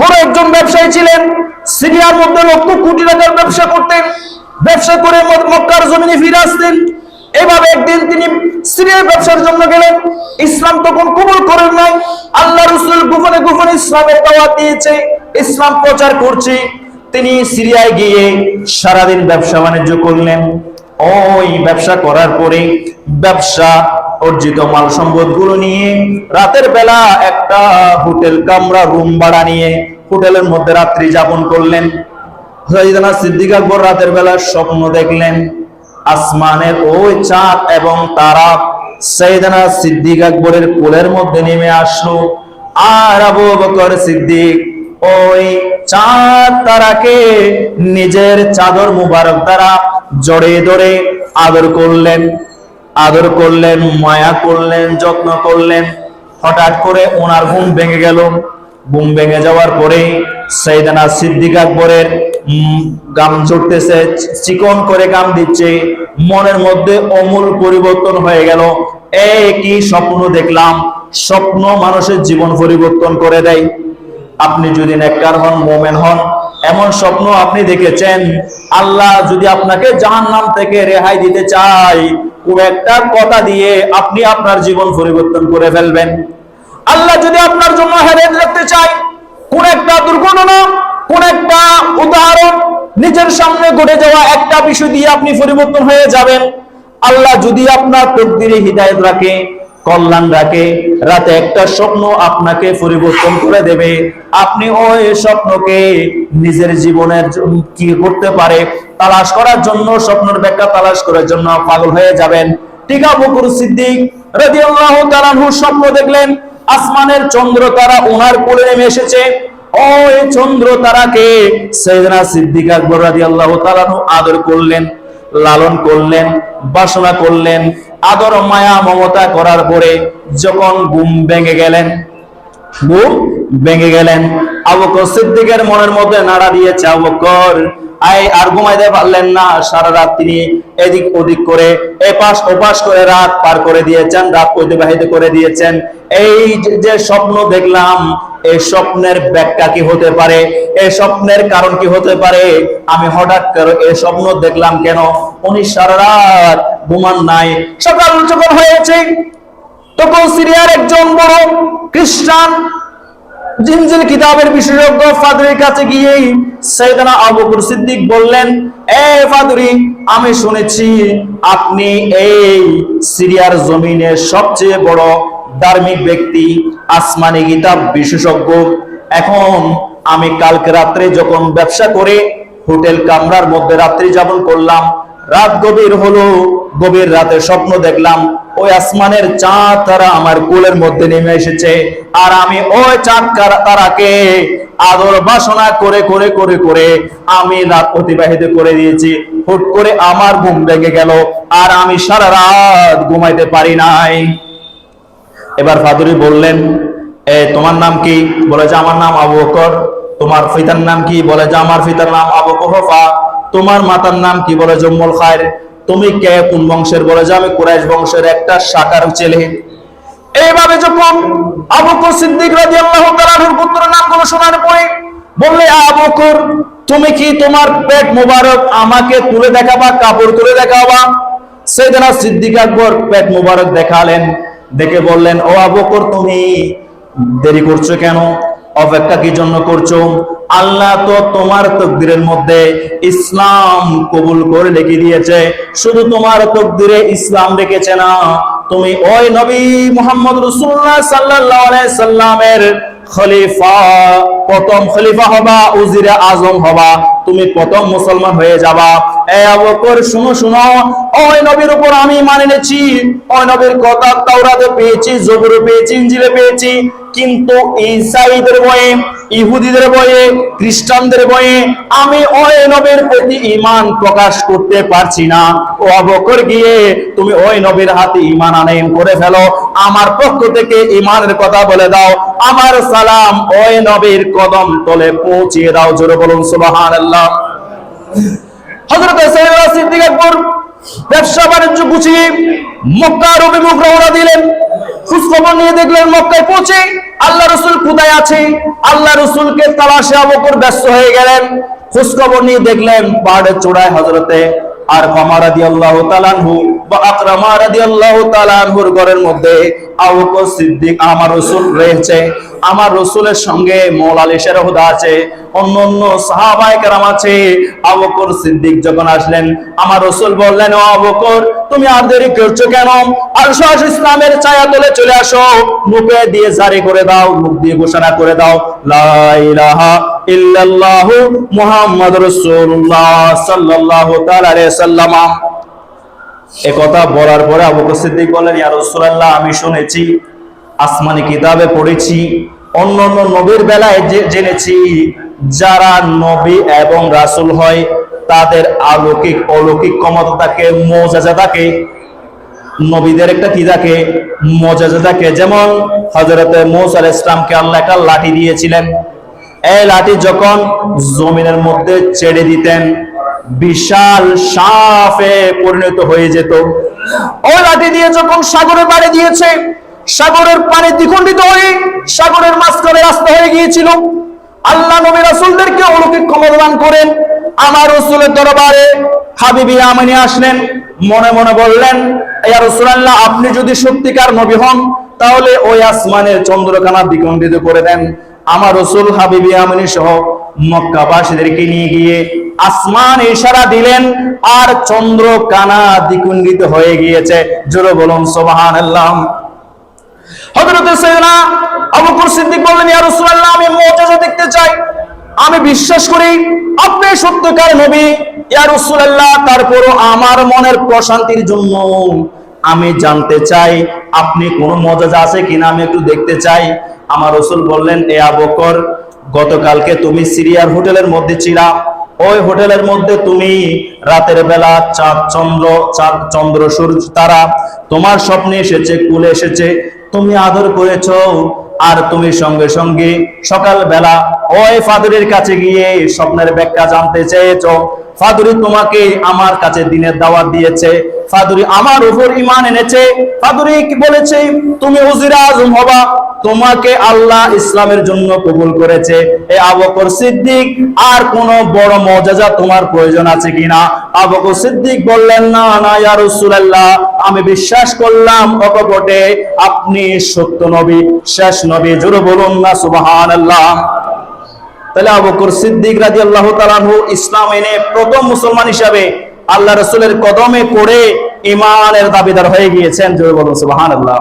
বড় একজন ব্যবসায়ী ছিলেন সিরিয়ার মধ্যে লক্ষ কোটি টাকার ব্যবসা করতেন, ব্যবসা করে মক্কার জমিনে ফিরে আসতেন। এভাবে একদিন তিনি সিরিয়ার ব্যবসার জন্য গেলেন। ইসলাম তখন কবুল করেন নাই। আল্লাহ রসুল গোপনে গোপনে ইসলামের দাওয়াত দিয়েছে, ইসলাম প্রচার করছে। তিনি সিরিয়ায় গিয়ে সারাদিন ব্যবসা বাণিজ্য করলেন। ওই ব্যবসা করার পরে ব্যবসা, অর্জিত মাল সম্পদগুলো নিয়ে রাতের বেলা একটা হোটেল কামরা রুম ভাড়া নিয়ে হোটেলের মধ্যে রাত্রি যাপন করলেন। সৈয়দনা সিদ্দিক আকবর রাতের বেলা স্বপ্ন দেখলেন, আসমানের ওই চাঁদ এবং তারা সৈয়দনা সিদ্দিক আকবরের কোলের মধ্যে নেমে আসলো। আর আবু বকর সিদ্দিক ওই চাঁদ তারাকে নিজের চাদর মুবারক দ্বারা জড়িয়ে ধরে আদর করলেন আদর করলেন, মায়া করলেন, যত্ন করলেন। হঠাৎ করে ওনার ঘুম ভেঙে গেল। ঘুম ভেঙে যাওয়ার পরে সৈদানা সিদ্দিক আকবরের গাম চড়তেছে, চিকন করে গাম দিচ্ছে। মনের মধ্যে অমূল পরিবর্তন হয়ে গেল। এ কি স্বপ্ন দেখলাম। স্বপ্ন মানুষের জীবন পরিবর্তন করে দেয়। আপনি যদি নেককার হন, মোমেন হন এমন স্বপ্ন আপনি দেখেছেন? আল্লাহ যদি আপনাকে জাহান নাম থেকে রেহাই দিতে চায় কোন একটা কথা দিয়ে আপনি আপনার জীবন পরিবর্তন করে ফেলবেন। আল্লাহ যদি আপনার জন্য হেদায়েত রাখতে চাই কোন একটা দুর্ঘটনা, কোন একটা উদাহরণ, নিজের সামনে ঘটে যাওয়া একটা বিষয় দিয়ে আপনি পরিবর্তন হয়ে যাবেন। আল্লাহ যদি আপনার তকদিরে হৃদায়ত রাখে কল্যাণ রাখে। রাতে একটা স্বপ্ন আপনাকে পরিবর্তন করে দেবে। আপনি ওই স্বপ্নকে নিজের জীবনের কি করতে পারে তালাশ করার জন্য, স্বপ্নের ব্যাখ্যা তালাশ করার জন্য পাগল হয়ে যাবেন। টিকা বকুর সিদ্দিক রাদিয়াল্লাহু তাআলা আনহু স্বপ্ন দেখলেন, আসমানের চন্দ্র তারা ওনার কোলে নেমে এসেছে। ওই চন্দ্র তারাকে সৈয়দনা সিদ্দিক আকবর রাদিয়াল্লাহু তাআলা আনহু আদর করলেন, লালন করলেন, বাসনা করলেন আদর মায়া মমতা করার পরে যখন ঘুম ভেঙে গেলেন, ঘুম ভেঙে গেলেন আবু বকর সিদ্দিকের মনের মধ্যে নাড়া দিয়েছে আবু বকর আই আর ঘুমাইতে পারলেন না। সারা রাত তিনি এদিক ওদিক করে এপাশ ওপাশ করে রাত পার করে দিয়েছেন, রাত অতিবাহিত করে দিয়েছেন। এই যে- স্বপ্ন দেখলাম, এই স্বপ্নের ব্যাখ্যা কি হতে পারে? এই স্বপ্নের কারণ কি হতে পারে? আমি হঠাৎ করে এই স্বপ্ন দেখলাম কেন? উনি সারা রাত ঘুমান নাই। সকাল যখন হয়েছে। তখন সিরিয়ার একজন বড় খ্রিস্টান জিনজিল কিতাবের বিশেষজ্ঞ ফাদরির কাছে গিয়ে সৈয়দনা আবু সিদ্দিক বললেন, এ ফাদরি, আমি শুনেছি আপনি এই সিরিয়ার জমিনের সবচেয়ে বড় ধার্মিক ব্যক্তি, আসমানি কিতাব বিশেষজ্ঞ। এখন আমি কালকে রাত্রে যখন ব্যবসা করে হোটেল কামরার মধ্যে রাত্রি যাপন করলাম রাত গভীর হলো, গভীর রাতে স্বপ্ন দেখলাম, ওই আসমানের চাঁদ তারা আমার কোলের মধ্যে নেমে এসেছে। আর আমি ওই চাঁদ তারাকে আদর বাসনা করে করে করে করে আমি রাত অতিবাহিত করে দিয়েছি। হুট করে আমার ঘুম ভেঙে গেল, আর আমি সারা রাত ঘুমাইতে পারি নাই। এবার ফাদুরি বললেন, এ, তোমার নাম কি? বলে যে, আমার নাম আবু তোমার ফিতার নাম কি? বলে যে, আমার ফিতার নাম আবু কুহফা তোমার মাতার নাম কি বলে জম্মুল খায়ের? তুমি কে? কোন বংশের বলে যে আমি কুরাইশ বংশের একটা শাখার ছেলে। এইভাবে যখন আবু বকর সিদ্দিক রাদিয়াল্লাহু তাআলার পুত্রের নামগুলো শোনার পরে বললে আবু বকর, তুমি কি তোমার পেট মোবারক আমাকে তুলে দেখাবা, কাপড় তুলে দেখাবা? সেদিনা সিদ্দিক আকবর পেট মোবারক দেখালেন, দেখে বললেন, ও আবু বকর, তুমি দেরি করছ কেন? অপেক্ষা কি জন্য করছ? আল্লাহ তো তোমার তকদিরের মধ্যে ইসলাম কবুল করে লিখে দিয়েছে। শুধু তোমার তকদিরে ইসলাম রেখেছে না, তুমি ওই নবী মোহাম্মদ রসুল্লাহ আলাইহি সাল্লামের খলিফা, প্রথম খলিফা হবা, উজিরে আজম হবা। তুমি প্রথম মুসলমান হয়ে যাবা। এ আবু শুনো শুনো, ওই নবীর উপর আমি মানে নিয়েছি ওই নবীর কথা তাওরাতে পেয়েছি, জবুরে পেয়েছি ইনজিলে পেয়েছি। কিন্তু ঈসাইদের বয়ে ইহুদিদের বয়ে খ্রিস্টানদের বয়ে আমি ওই প্রতি ঈমান প্রকাশ করতে পারছি না। ও আবু বকর গিয়ে, তুমি ওই হাতে ঈমান আনয়ন করে ফেলো। আমার পক্ষ থেকে ঈমানের কথা বলে দাও। আমার সালাম ওই নবীর কদম তলে পৌঁছিয়ে দাও। জোরে বলুন হযরত সাইয়েদনা সিদ্দিক আকবর ব্যবসা বাণিজ্য গুছিয়ে মক্কার অভিমুখ রওনা দিলেন। খোঁজখবর নিয়ে দেখলেন মক্কায় পৌঁছে আল্লাহ রসুল কোথায় আছে। আল্লাহ রসুলকে তালাশে আবকর ব্যস্ত হয়ে গেলেন। খোঁজখবর নিয়ে দেখলেন পাহাড়ের চূড়ায় হজরতে আর মামা রাদিয়াল্লাহু তাআলাহু বা আকরামা রাদিয়াল্লাহু তাআলাহুর ঘরের মধ্যে আবু বকর সিদ্দিক আমার রাসূল রয়েছে। আমার রসুলের সঙ্গে মৌলালিশের হুদা আছে, অন্য অন্য সাহাবায়ে কেরাম আছে। আবু বকর সিদ্দিক যখন আসলেন, আমার রসুল বললেন, ও আবু বকর তুমি আর দেরি করছ কেন? আর সহজ ইসলামের ছায়া তলে চলে আসো। মুখে দিয়ে জারি করে দাও, মুখ দিয়ে ঘোষণা করে দাও। লা ইলাহা ইল্লাল্লাহু রাসূলুল্লাহ সাল্লাল্লাহু তাআলা আলাইহি কথা বলার পরে আবু বকর সিদ্দিক বললেন, ইয়া রাসূলুল্লাহ, আমি শুনেছি, আসমানি কিতাবে পড়েছি অন্য অন্য নবীর বেলায় জেনেছি যারা নবী এবং রাসূল হয় তাদের অলৌকিক অলৌকিক ক্ষমতা থাকে মোজাজা থাকে, নবীদের একটা কি থাকে? মজাজা থাকে। যেমন হজরতে মৌসা আলাইহিস ইসলামকে আল্লাহ একটা লাঠি দিয়েছিলেন। এই লাঠি যখন জমিনের মধ্যে ছেড়ে দিতেন, বিশাল সাফে পরিণত হয়ে যেত। ওই লাঠি দিয়ে যখন সাগরে পাড়ি দিয়েছে, সাগরের পানি দ্বিখণ্ডিত হয়ে সাগরের মাঝখানে রাস্তা হয়ে গিয়েছিল। আল্লাহ নবী রাসূলদেরকে অলৌকিক ক্ষমতা দান করেন। আমার রসুলের দরবারে হাবিবি আমিনী আসলেন, মনে মনে বললেন, ইয়া রাসূলুল্লাহ, আপনি যদি সত্যিকার নবী হন, তাহলে ওই আসমানের চন্দ্রখানা দ্বিখণ্ডিত করে দেন। আমার রসুল হাবিবি আমিনী সহ মক্কাবাসীদেরকে নিয়ে গিয়ে আসমান ইশারা দিলেন, আর চন্দ্র কানা দ্বিখণ্ডিত হয়ে গিয়েছে। জোরে বলুন, সুবহানাল্লাহ। হযরত সাইয়েদনা আবু সিদ্দিক বললেন, ইয়া রাসূলুল্লাহ, আমি মুজিজা দেখতে চাই আমি বিশ্বাস করি আপনি সত্যকার নবী, ইয়া রাসূলুল্লাহ, তারপরও আমার মনের প্রশান্তির জন্য। আমি জানতে চাই আপনি কোন মজাজা আছে কিনা আমি একটু দেখতে চাই। আমার রাসূল বললেন, এ আবকর, গতকালকে তুমি সিরিয়ার হোটেলের মধ্যে ছিলা। ওই হোটেলের মধ্যে তুমি রাতের বেলা চাঁদ চন্দ্র চাঁদ চন্দ্র সূর্য তারা তোমার স্বপ্নে এসেছে, কুলে এসেছে। তুমি আদর করেছ আর তুমি সঙ্গে সঙ্গে সকাল বেলা ওই ফাদুরের কাছে গিয়ে স্বপ্নের ব্যাখ্যা জানতে চেয়েছ। ফাদুরি তোমাকে আমার কাছে দিনের দাওয়াত দিয়েছে। ফাদুরি আমার উপর ইমান এনেছে। ফাদুরি কি বলেছে? তুমি হুজিরা আজম হবা। তোমাকে আল্লাহ ইসলামের জন্য কবুল করেছে। এ আবকর সিদ্দিক, আর কোন বড় মজাজা তোমার প্রয়োজন আছে কিনা? আবকর সিদ্দিক বললেন, না না, ইয়া রাসূলুল্লাহ, আমি বিশ্বাস করলাম, অকপটে আপনি সত্য নবী, শেষ নবী, জোরে বলুন না, সুবহানাল্লাহ। তাহলে আবু বকর সিদ্দিক রাদিয়াল্লাহু তাআলা ইসলাম এনে প্রথম মুসলমান হিসাবে আল্লাহ রাসূলের কদমে পড়ে ইমানের দাবিদার হয়ে গিয়েছেন, জোরে বলুন সুবহানাল্লাহ।